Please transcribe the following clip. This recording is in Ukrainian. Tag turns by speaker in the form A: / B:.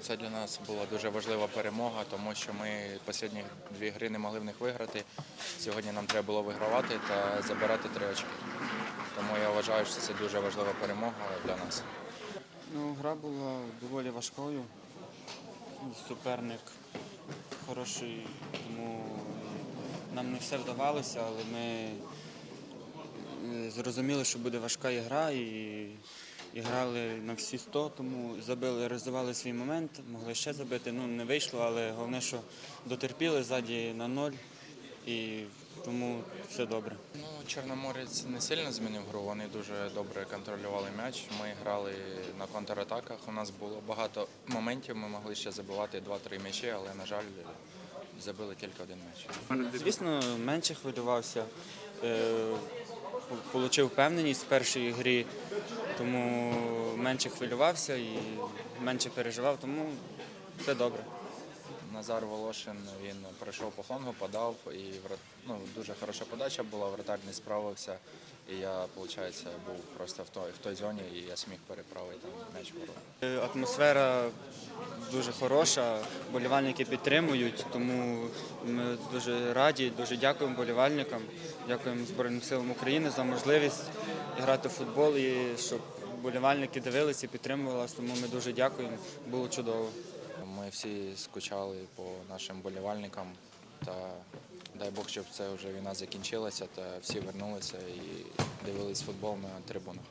A: це для нас була дуже важлива перемога, тому що ми останні дві гри не могли в них виграти. Сьогодні нам треба було вигравати та забирати три очки. Тому я вважаю, що це дуже важлива перемога для нас.
B: Ну, гра була доволі важкою. Суперник хороший, тому нам не все вдавалося, але ми е, зрозуміли, що буде важка ігра і, і грали на всі 100, тому забили, розвивали свій момент, могли ще забити. Ну, не вийшло, але головне, що дотерпіли ззаді на ноль і тому все добре.
A: Ну, Чорноморець не сильно змінив гру, вони дуже добре контролювали м'яч. Ми грали на контратаках. У нас було багато моментів, ми могли ще забивати 2-3 м'ячі, але, на жаль, забили тільки один м'яч.
B: Звісно, менше хвилювався. Е, Получив впевненість в першій грі, тому менше хвилювався і менше переживав, тому все добре.
A: Назар Волошин він пройшов по флангу, подав, і ну, дуже хороша подача була, вратар не справився. І я, виходить, був просто в той, в той зоні, і я зміг переправити м'яч в ворота.
B: Е, Атмосфера дуже хороша, болівальники підтримують, тому дуже раді, дуже дякуємо болівальникам, дякуємо Збройним силам України за можливість грати в футбол і щоб болівальники дивилися і підтримували тому ми дуже дякуємо. Було чудово.
A: Ми всі скучали по нашим болівальникам та дай Бог, щоб це вже війна закінчилася, та всі вернулися і дивились футбол на трибунах.